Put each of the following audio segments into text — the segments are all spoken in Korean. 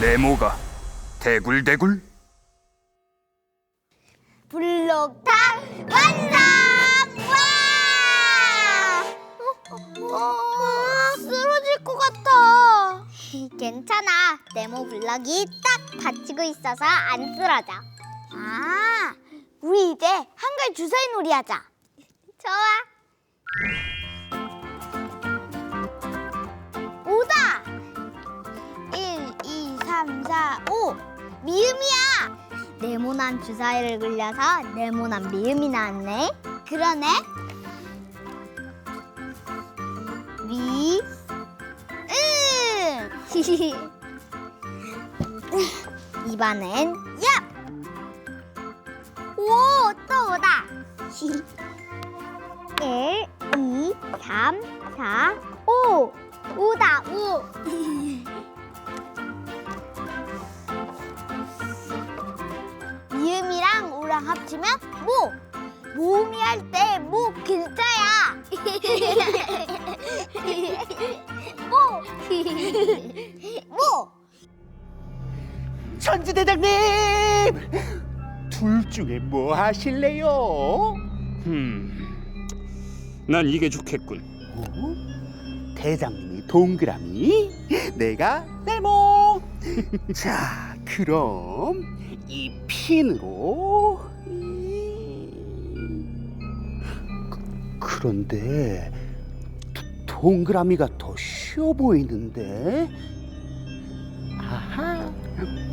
네모가 대굴대굴 블록탕 완성! 와! 어, 어, 쓰러질 것 같아. 괜찮아. 네모 블럭이 딱 받치고 있어서 안 쓰러져. 아, 우리 이제 한글 주사위 놀이 하자. 좋아. 2, 3, 4, 5. 미음이야. 네모난 주사위를 굴려서 네모난 미음이 나왔네. 그러네. 미, 음. 이번엔 얍. 오, 또 오다. 1, 2, 3, 4, 5. 오다, 오. 음이랑 오랑 합치면 모. 모음이 할 때 모 글자야. 모. 모. 천지대장님! 둘 중에 뭐 하실래요? 흠난 이게 좋겠군 어? 대장님이 동그라미, 내가 네모. 자, 그럼 이 핀으로. 이- 그- 그런데 도- 동그라미가 더 쉬워 보이는데. 아하.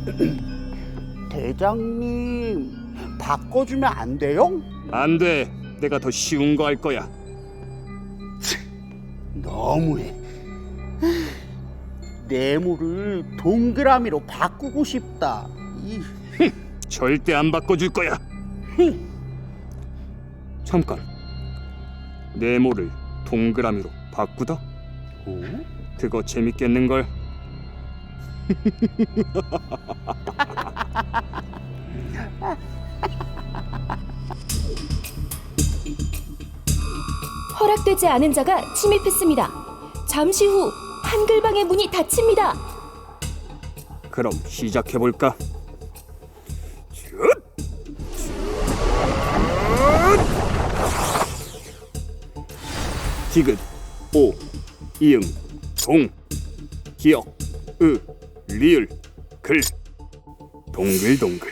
대장님, 바꿔주면 안 돼요? 안 돼 내가 더 쉬운 거 할 거야 너무해. 네모를 동그라미로 바꾸고 싶다. 이, 절대 안 바꿔줄 거야 잠깐 네모를 동그라미로 바꾸다? 어? 그거 재밌겠는 걸? 허락되지 않은 자가 침입했습니다. 잠시 후 한글방의 문이 닫힙니다. 그럼 시작해 볼까? 디귿, 오, 이응, 동, 기역, 으, 리을, 글, 동글동글.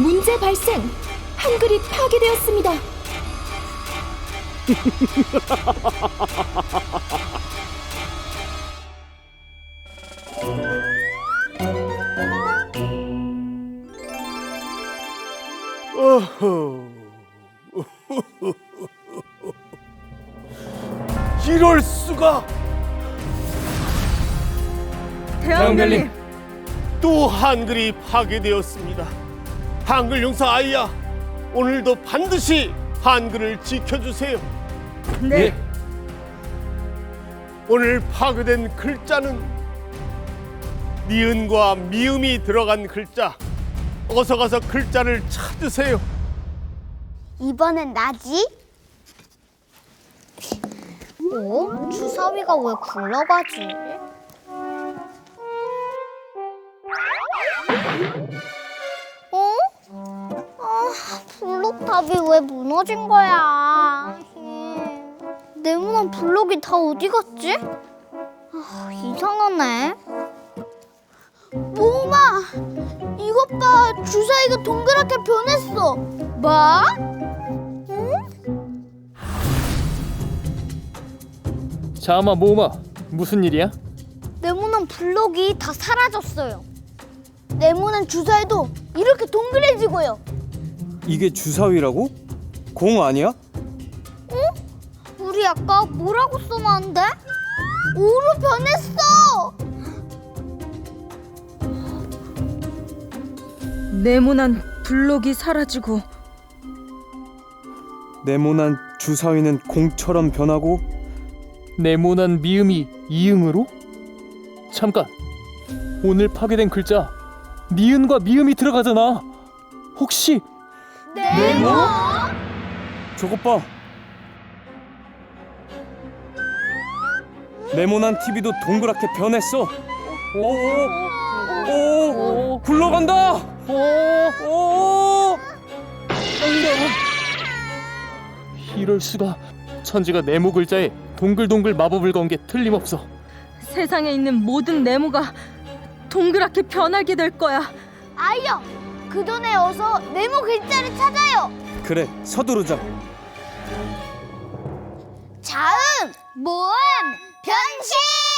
문제 발생! 한글이 파괴되었습니다. 어허. 이럴 수가! 대왕별님 또 한글이 파괴되었습니다. 한글 용사 아이야, 오늘도 반드시 한글을 지켜주세요. 네 오늘 파괴된 글자는 니은과 미음이 들어간 글자. 어서 가서 글자를 찾으세요. 이번엔 나지? 어? 주사위가 왜 굴러가지? 어? 아, 블록탑이 왜 무너진 거야? 네모난 블록이 다 어디 갔지? 아, 이상하네. 모마! 이것 봐! 주사위가 동그랗게 변했어! 뭐? 자마 모마 무슨 일이야? 네모난 블록이 다 사라졌어요. 네모난 주사위도 이렇게 동그래지고요. 이게 주사위라고? 공 아니야? 우리 아까 뭐라고 써놨는데? 오로 변했어. 네모난 블록이 사라지고 네모난 주사위는 공처럼 변하고 네모난 미음이 이응으로? 잠깐 오늘 파괴된 글자 니은과 미음이 들어가잖아 혹시 네모? 저것 봐 네모난 TV도 동그랗게 변했어 오오오 굴러간다. 오, 오! 이럴 수가. 천지가 네모 글자에 동글동글 마법을 건 게 틀림없어. 세상에 있는 모든 네모가 동그랗게 변하게 될 거야. 아이요. 그 전에 어서 네모 글자를 찾아요. 그래, 서두르자. 자음, 모음, 변신.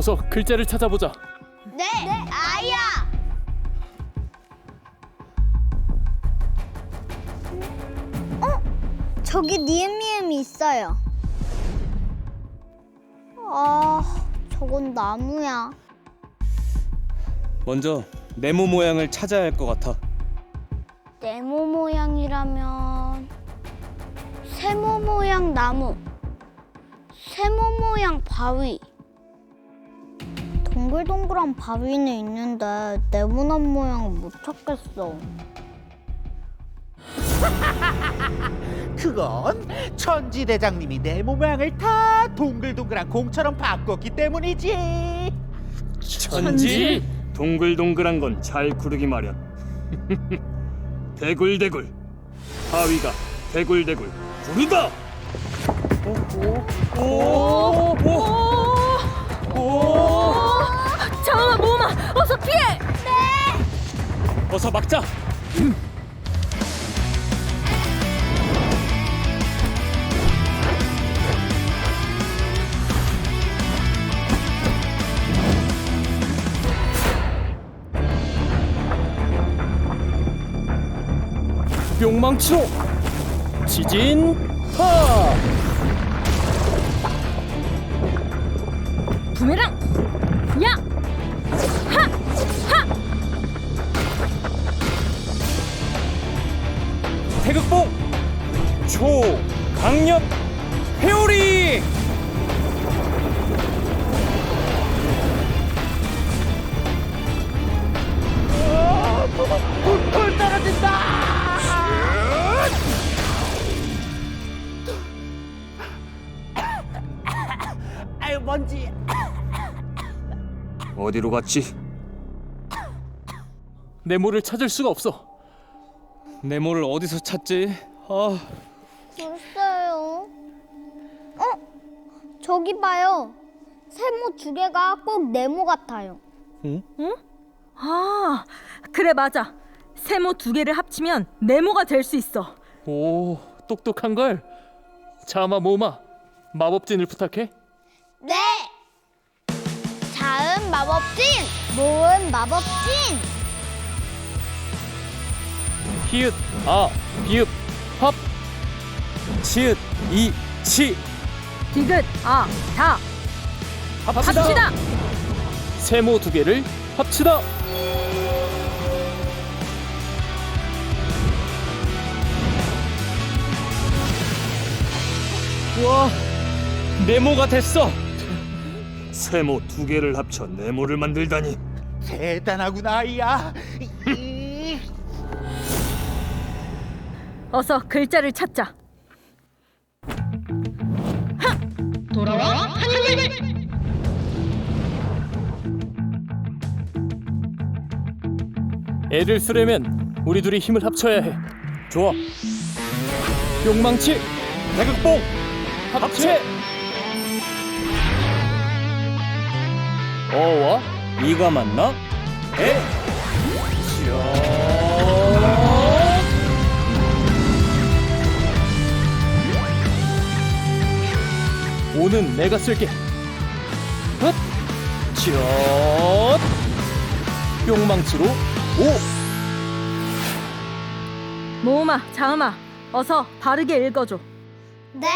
어서 글자를 찾아보자. 네, 아야. 어? 저기 니은미음이 있어요. 아, 저건 나무야. 먼저 네모 모양을 찾아야 할 것 같아. 네모 모양이라면 세모 모양 나무, 세모 모양 바위. 동글동글한 바위는 있는데 네모난 모양은 못 찾겠어. 그건 천지 대장님이 네모 모양을 다 동글동글한 공처럼 바꿨기 때문이지. 천지. 동글동글한 건 잘 구르기 마련. 대굴대굴. 바위가 대굴대굴 구르다. 오! 오! 어서 막자. 뿅망치로 지진 파. 부메랑! 태극봉 초 강력 회오리 아유 먼지. 어디로 갔지? 네모를 찾을 수가 없어. 네모를 어디서 찾지? 아 글쎄요. 어? 저기 봐요. 세모 두 개가 꼭 네모 같아요. 아 그래 맞아. 세모 두 개를 합치면 네모가 될 수 있어. 오, 똑똑한 걸. 자마 모마 마법진을 부탁해. 네. 자음 마법진, 모음 마법진. 히읗 아 비읍 합 치읓 이치 디귿 아다 합시다. 합시다. 세모 두 개를 합치다. 와 네모가 됐어. 세모 두 개를 합쳐 네모를 만들다니. 대단하구나 아이야. 이- 어서 글자를 찾자. 애를 쓰려면 우리 둘이 힘을 합쳐야 해. 좋아. 뿅망치 태극봉 합체. 어와 이가 맞나? 에 오는 내가 쓸게. 헛, 쯧, 뿅망치로 오. 모음아 자음아 어서 바르게 읽어줘. 네.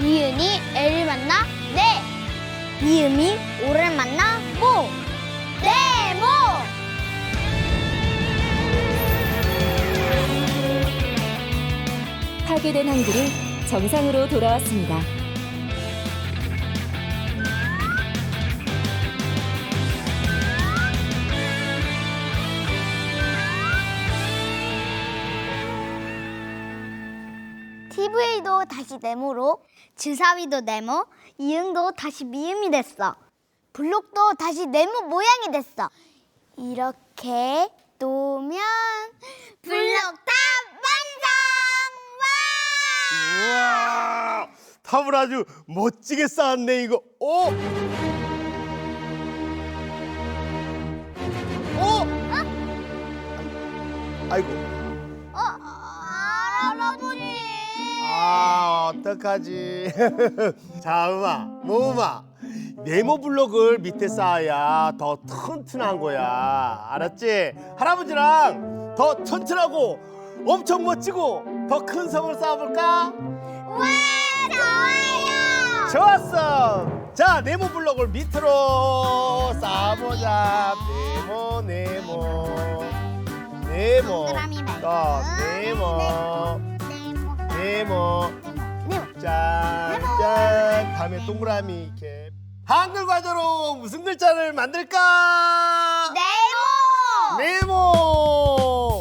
니은이 애를 만나? 네. 니음이 오를 만나? 모. 네, 모. 파괴된 한글이 정상으로 돌아왔습니다. EV도 다시 네모로, 주사위도 네모, 이응도 다시 미음이 됐어. 블록도 다시 네모 모양이 됐어. 이렇게 놓으면 블록탑 완성! 와! 우와 탑을 아주 멋지게 쌓았네 이거 오! 오! 아이고 어떡하지? 자 음아 모음아 네모 블록을 밑에 쌓아야 더 튼튼한 거야. 알았지? 할아버지랑 더 튼튼하고 엄청 멋지고 더 큰 성을 쌓아볼까? 와, 좋아요. 좋았어! 자 네모 블록을 밑으로 쌓아보자. 네모 네모. 네모. 동그라미 말고. 또 네모 네모. 네모. 네모. 짠, 네모. 짠. 다음에 동그라미 이렇게. 한글 과자로 무슨 글자를 만들까? 네모. 네모